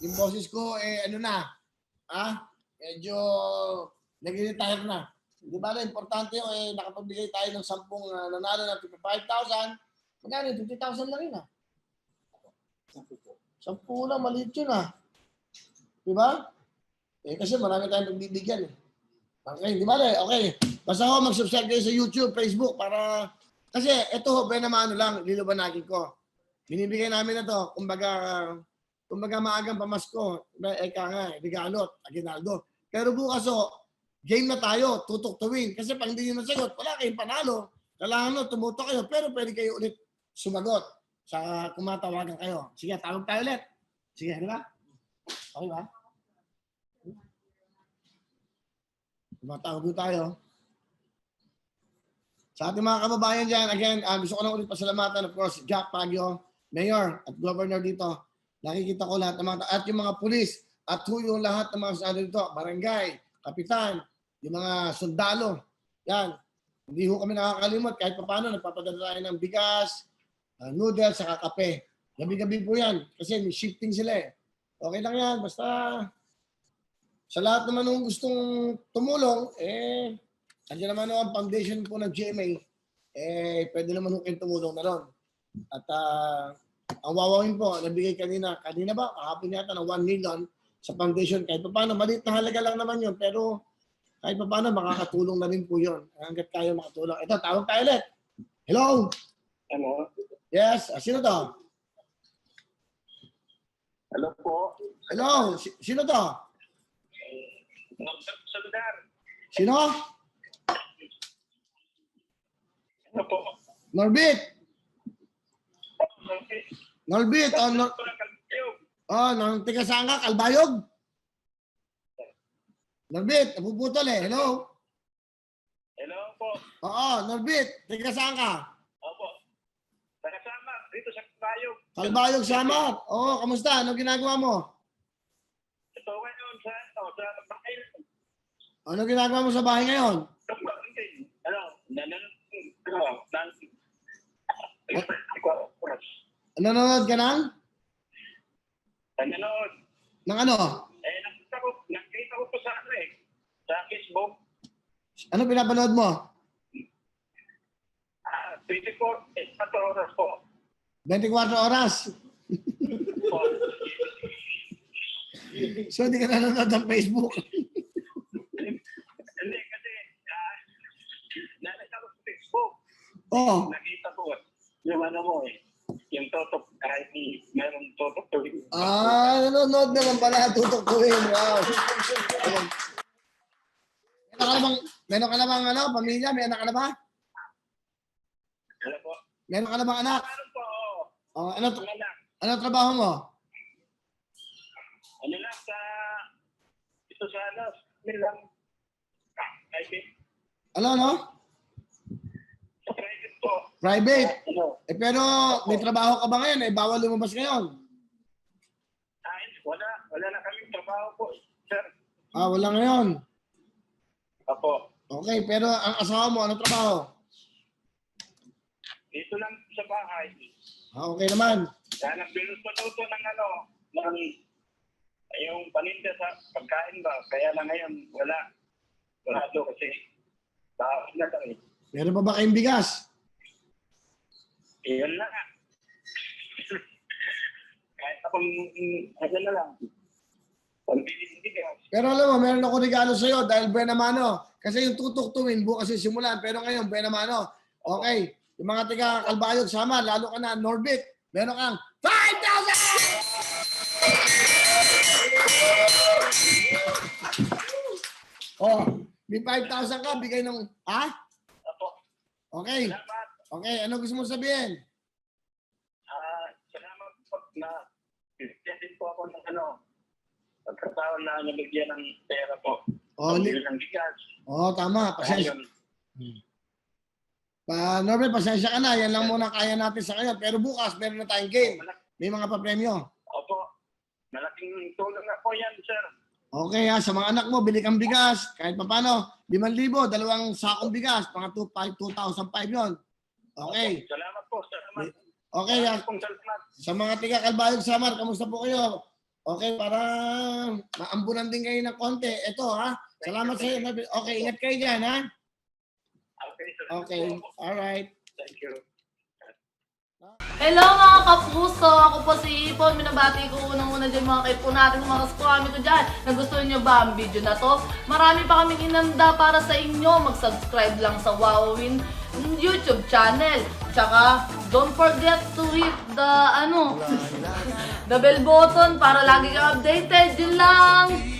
yung boses ko, eh, ano na, ah, medyo nag-retire na. Di ba na, importante yun, eh, nakapagbigay tayo ng sampung uh, nanalo ng 55,000. Magkano yun? 50,000 na rin ah. Sampu lang, maliit yun ah. Di ba? Eh, kasi marami tayong pagbibigyan eh. Okay, di ba na? Okay. Basta ho, mag-subscribe kayo sa YouTube, Facebook, para... Kasi ito ho, ba naman ano lang, lilubanagin ko. Binibigay namin na to, kumbaga, kumbaga maagang pamasko, eka nga, regalo, aginaldo. Pero bukas ho, game na tayo, tutok to win. Kasi pag hindi nyo nasagot, wala kayong panalo. Kailangan mo, tumutok kayo, pero pwede kayo ulit sumagot sa kumatawagan kayo. Sige, tawag tayo ulit. Sige, di ba? Okay ba? Tumatawag po tayo. Sa ating mga kababayan dyan, again, ah, gusto ko lang ulit pasalamatan, of course, Jack Pagyo, Mayor at Governor dito. Nakikita ko lahat ng mga, at yung mga pulis, at who yung lahat ng mga ano dito, barangay, kapitan, yung mga sundalo. Yan. Hindi ho kami nakakalimot kahit pa paano, nagpapadala tayo ng bigas, ah, noodles, saka kape. Gabi-gabi po yan kasi may shifting sila eh. Okay lang yan, basta sa lahat naman ng gustong tumulong, eh, Andiyan naman ang foundation po ng GMA, eh, pwede naman kayong tumulong na ron. At ah, ang wawawin po, nabigay kanina, kanina ba, kahapon yata ng 1 million sa foundation. Kahit pa paano, maliit na halaga lang naman yun, pero kahit pa paano, makakatulong na rin po yun. Hanggat kayo makatulong. Ito, tawag tayo ulit. Hello? Ano? Yes, ah, sino to? Hello po. Hello, si- sino to? Sundar. Sino? Ano po? Norbit. Norbit, oh, Nor oh nang tiga saan ka? Kalbayog? Norbit, napuputol eh. Hello? Hello po. Oo, Norbit, tiga saan ka? Opo. Nakasama dito sa Kabayog. Kalbayog Samar. Oo, kamusta? Ano ginagawa mo? Ito ngayon sa ano, sa bahay. Ano ginagawa mo sa bahay ngayon? Ano? Nanan ano? Nan Nanonood ka ng? Nanonood. Ng ano? Eh, nakita ko, nakita ko po sa ano eh. Sa Facebook. Ano pinapanood mo? Ah, 24, eh, 4 oras po. 24 oras. So, hindi ka nanonood ng Facebook. Hindi, kasi ah, nakita ko sa Facebook. Oo. Nakita ko yung ano mo eh. Yung totok, kahit ni meron totok tuwing. Ah, nanonood naman pala. Tutukuin. Wow. Ayan. Meron ka namang, meron ka namang ano, pamilya? May anak ka na ba? Ano po? Meron ka namang anak? Meron po. Oh, ano, anak. ano trabaho mo? Ano lang sa, ito sa ano, nilang, private, Ano, ano? Private Eh, pero may trabaho ka ba ngayon? Eh, bawal lumabas ngayon. ayun, wala, wala na kaming trabaho po, sir. Ah, wala ngayon. Apo, Okay, pero ang asawa mo, ano trabaho? dito lang sa bahay. Ah, okay naman. Kaya nagbinuto ng ano, ng, yung paninda sa pagkain ba, kaya lang ngayon, wala. Wala do kasi, bakit na lang eh. Meron pa ba kayong bigas? Iyon na. Kahit akong, ano na lang. Pero alam mo, meron ako regalo sa'yo dahil buena mano. Kasi yung tutok tuwin, bukas yung simulan. Pero ngayon, buena mano. Okay. Yung mga tiga Kalbayog, sama, lalo ka na, Norbit. Meron kang 5,000! Oh, may 5,000 ka, bigay ng, ha? Apo, Okay. salamat. Okay, ano gusto mo sabihin? Ah, salamat po na bigyan din po ako ng ano, pagkataon na nabigyan ng pera po. Oh, Pambili ng bigas. oh tama. Pasensya. Ayun. Pa, Norbert, pasensya ka na. Yan lang muna kaya natin sa ngayon. Pero bukas, meron na tayong game. Malak- May mga papremyo. Opo, malaking tulong na po yan, sir. Okay ha, sa mga anak mo, bili kang bigas. Kahit pa paano, 5,000, dalawang sakong bigas, mga 2,500 2,005 yon. Okay. Salamat po, salamat. Okay Salamat pong salamat. sa mga tiga Kalbayog Samar, kamusta po kayo? Okay, para maambunan din kayo ng konti. Ito ha. Salamat sa iyo. Okay, ingat kayo dyan ha. Okay. Okay, alright. Thank you. Hello mga kapuso! Ako po si Ipon. Minabati ko unang-una dyan mga kaipo natin, mga kaskwami ko dyan. Nagustuhan nyo ba ang video na to? Marami pa kaming inanda para sa inyo. Mag-subscribe lang sa Wowin YouTube channel. Tsaka, don't forget to hit the, ano, the bell button para lagi kang updated. Yun lang!